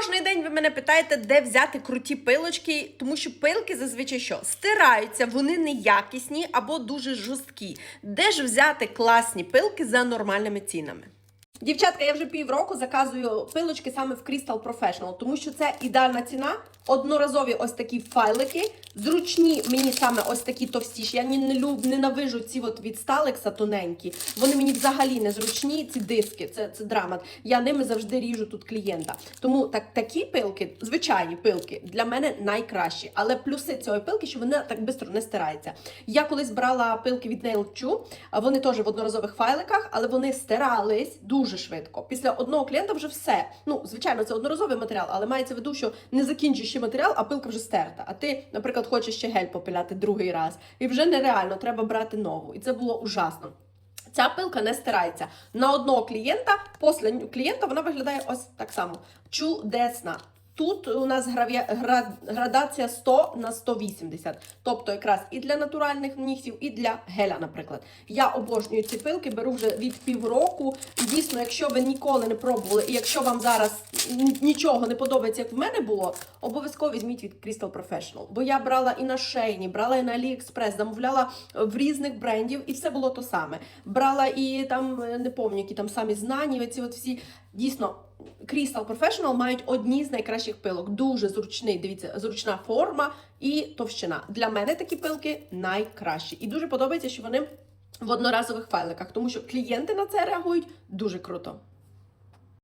Кожний день ви мене питаєте, де взяти круті пилочки, тому що пилки зазвичай що стираються, вони неякісні або дуже жорсткі. Де ж взяти класні пилки за нормальними цінами? Дівчатка, я вже півроку заказую пилочки саме в Crystal Professional, тому що це ідеальна ціна. Одноразові ось такі файлики. Зручні мені саме ось такі товстіші. Я не люб, ненавижу ці от від Сталекса тоненькі. Вони мені взагалі не зручні. Ці диски, це, це драмат. Я ними завжди ріжу тут клієнта. Тому так, такі пилки, звичайні пилки, для мене найкращі. Але плюси цієї пилки, що вони так швидко не стираються. Я колись брала пилки від Nail вони теж в одноразових файликах, але вони стирались дуже швидко. Після одного клієнта вже все. Ну, звичайно, це одноразовий матеріал, але мається в виду, що не закінчуєш ще матеріал, а пилка вже стерта. А ти, наприклад, хочеш ще гель попиляти другий раз. І вже нереально, треба брати нову. І це було ужасно. Ця пилка не стирається. На одного клієнта, після клієнта вона виглядає ось так само. Чудесна. Тут у нас градація 100 на 180. Тобто якраз і для натуральних нігтів, і для геля, наприклад. Я обожнюю ці пилки, беру вже від півроку. Дійсно, якщо ви ніколи не пробували, і якщо вам зараз нічого не подобається, як в мене було, обов'язково візьміть від Crystal Professional. Бо я брала і на Шейні, брала і на AliExpress, замовляла в різних брендів, і все було то саме. Брала і там, е, не пам'ятаю, які там самі знані, ці от всі дійсно. Crystal Professional мають одні з найкращих пилок. Дуже зручний, дивіться, зручна форма і товщина. Для мене такі пилки найкращі. І дуже подобається, що вони в одноразових файликах, тому що клієнти на це реагують дуже круто.